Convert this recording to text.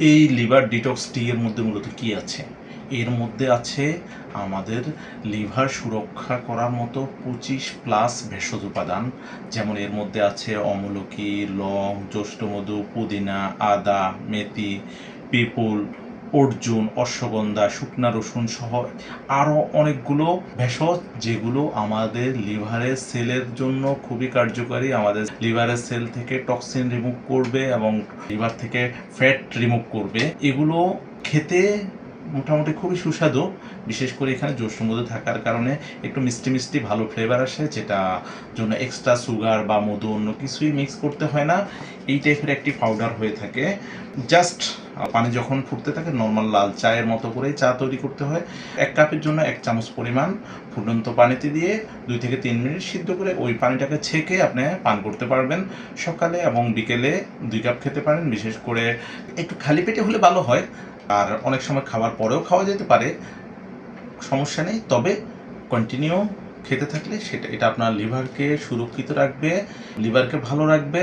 এই liver detox টি এর মধ্যে মূলত কি আছে? এর মধ্যে আছে আমাদের লিভার সুরক্ষা করার মতো পঁচিশ প্লাস ভেষজ উপাদান। যেমন এর মধ্যে আছে অমলকি, লং জ্যৈষ্ঠমধু পুদিনা, আদা, মেথি, পিপুল অর্জুন, অশ্বগন্ধা, শুকনা রসুন সহ আরও অনেকগুলো ভেষজ যেগুলো আমাদের লিভারের সেলের জন্য খুবই কার্যকারী। আমাদের লিভারের সেল থেকে টক্সিন রিমুভ করবে এবং লিভার থেকে ফ্যাট রিমুভ করবে। এগুলো খেতে মোটামুটি খুবই সুস্বাদু, বিশেষ করে এখানে জ্যৈষ্ঠমধু থাকার কারণে একটু মিষ্টি মিষ্টি ভালো ফ্লেভার আসে, যেটা জন্য এক্সট্রা সুগার বা মধু অন্য কিছুই মিক্স করতে হয় না। এই টাইপের একটি পাউডার হয়ে থাকে। জাস্ট পানি যখন ফুটতে থাকে নর্মাল লাল চায়ের মতো করেই চা তৈরি করতে হয়। এক কাপের জন্য এক চামচ পরিমাণ ফুটন্ত পানিতে দিয়ে দুই থেকে তিন মিনিট সিদ্ধ করে ওই পানিটাকে ছেঁকে আপনি পান করতে পারবেন। সকালে এবং বিকেলে দুই কাপ খেতে পারেন, বিশেষ করে একটু খালি পেটে হলে ভালো হয়। আর অনেক সময় খাবার পরেও খাওয়া যেতে পারে, সমস্যা নেই। তবে কন্টিনিউ খেতে থাকলে সেটা, এটা আপনার লিভারকে সুরক্ষিত রাখবে লিভারকে ভালো রাখবে।